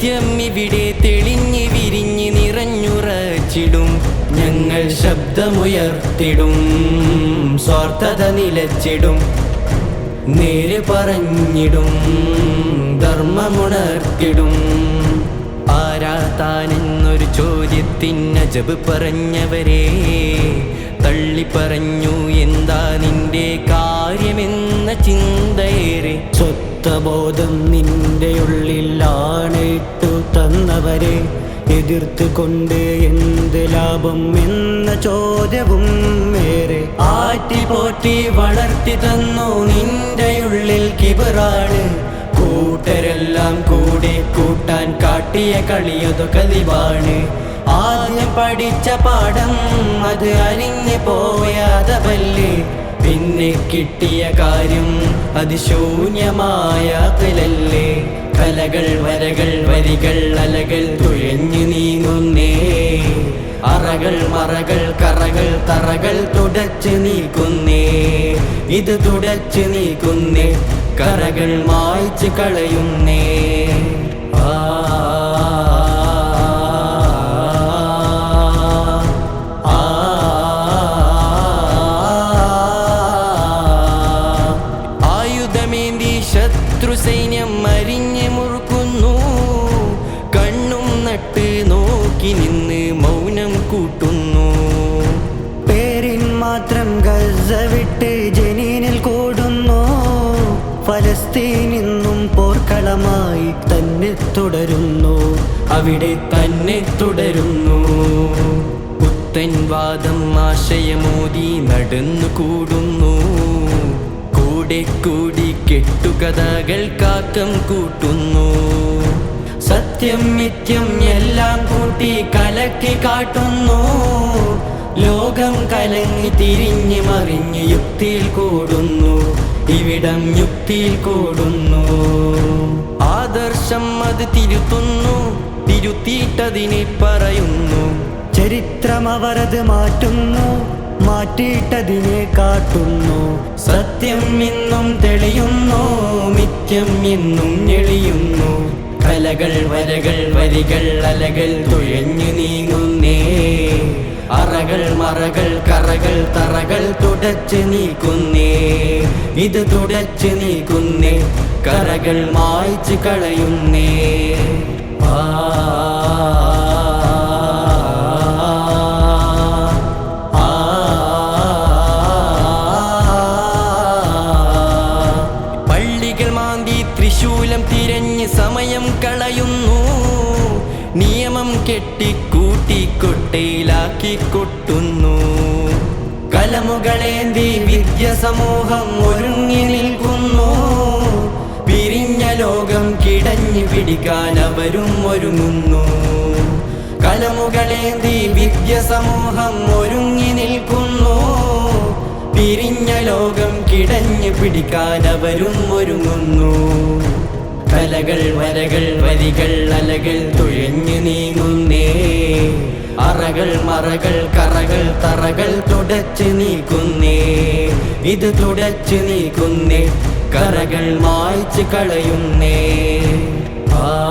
സത്യം ഇവിടെ തെളിഞ്ഞ് വിരിഞ്ഞ് നിറഞ്ഞുറച്ചിടും. ഞങ്ങൾ ശബ്ദമുയർത്തിടും. സ്വാർത്ഥത നിലച്ചിടും. നേര് പറഞ്ഞിടും. ധർമ്മമുണർത്തിടും. ആരാത്താനെന്നൊരു ചോദ്യത്തിന് അജബ് പറഞ്ഞവരെ തള്ളി പറഞ്ഞു എന്താ നിന്റെ കാര്യമെന്ന ചിന്തയേറെ? സ്വത്വബോധം നിന്റെ ഉള്ളിലാണ് ഇട്ടു തന്നവരെ. എതിർത്ത് കൊണ്ട് എന്ത് ലാഭം എന്ന ചോദ്യവും ഏറെ. ആറ്റി പോറ്റി വളർത്തി തന്നു നിന്റെ ഉള്ളിൽ കിബറാണ്. കൂട്ടരെല്ലാം കൂടെ കൂട്ടാൻ കാട്ടിയ കളിയതു കലിവാണ്. ആദ്യം പഠിച്ച പാഠം അത് അരിഞ്ഞു പോയാതവല്ലേ പിന്നെ കിട്ടിയ കാര്യം അതിശൂന്യമായ തലല്ലേ കലകൾ വരകൾ വരികൾ അലകൾ തുഴഞ്ഞു നീങ്ങുന്നേ. അറകൾ മറകൾ കറകൾ തറകൾ തുടച്ചു നീക്കുന്നേ. ഇത് തുടച്ചു നീക്കുന്നേ. കറകൾ മായ്ച്ചു കളയുന്നേ. ആ, ശത്രു മരിഞ്ഞ് മുറുക്കുന്നു. കണ്ണും നട്ട് നോക്കി നിന്ന് മൗനം കൂട്ടുന്നു. പേരിൻ മാത്രം ഗസ വിട്ട് ജനീനിൽ കൂടുന്നു. ഫലസ്തീൻ ഇന്നും പോർക്കളമായി തന്നെ തുടരുന്നു. അവിടെ തന്നെ തുടരുന്നു. പുത്തൻ വാദം ആശയമോദി നടന്നു കൂടുന്നു കൂടെ കൂടി കെട്ടുകഥകൾ കാക്കം കൂട്ടുന്നു. സത്യം നിത്യം എല്ലാം കൂട്ടി കലക്കി കാട്ടുന്നു. ലോകം കലങ്ങി തിരിഞ്ഞ് മറിഞ്ഞ് യുക്തിയിൽ കൂടുന്നു. ഇവിടം യുക്തിയിൽ കൂടുന്നു. ആദർശം അത് തിരുത്തുന്നു. തിരുത്തിയിട്ടതിനെ പറയുന്നു. ചരിത്രം അവരത് മാറ്റുന്നു. മാറ്റിയിട്ടതിനെ കാട്ടുന്നു. സത്യം ഇന്നും തെളിയുന്നു മിഥ്യം ഇന്നും ഞെളിയുന്നു. കലകൾ വരകൾ വരികൾ അലകൾ തുഴഞ്ഞു നീങ്ങുന്നേ. അറകൾ മറകൾ കറകൾ തറകൾ തുടച്ച് നീക്കുന്നേ. ഇത് തുടച്ച് നീക്കുന്നേ കറകൾ മായ്ച്ചു കളയുന്നേ. കെട്ടിക്കൂട്ടി കൊട്ടയിലാക്കി കൊട്ടുന്നു. കലമുകളേന്തി വിദ്യ സമൂഹം ഒരുങ്ങി നിൽക്കുന്നു. പിരിഞ്ഞ ലോകം കിടഞ്ഞു പിടിക്കാൻ അവരും ഒരുങ്ങുന്നു. കലമുകളേന്തി വിദ്യ സമൂഹം ഒരുങ്ങി നിൽക്കുന്നു. പിരിഞ്ഞ ലോകം കിടഞ്ഞു പിടിക്കാൻ അവരും ഒരുങ്ങുന്നു. കലകൾ വരകൾ വരികൾ അലകൾ തുഴഞ്ഞു നീങ്ങുന്നേ. അറകൾ മറകൾ കറകൾ തറകൾ തുടച്ചു നീക്കുന്നേ. ഇത് തുടച്ചു നീക്കുന്നേ. കറകൾ മായ്ച്ചു കളയുന്നേ. ആ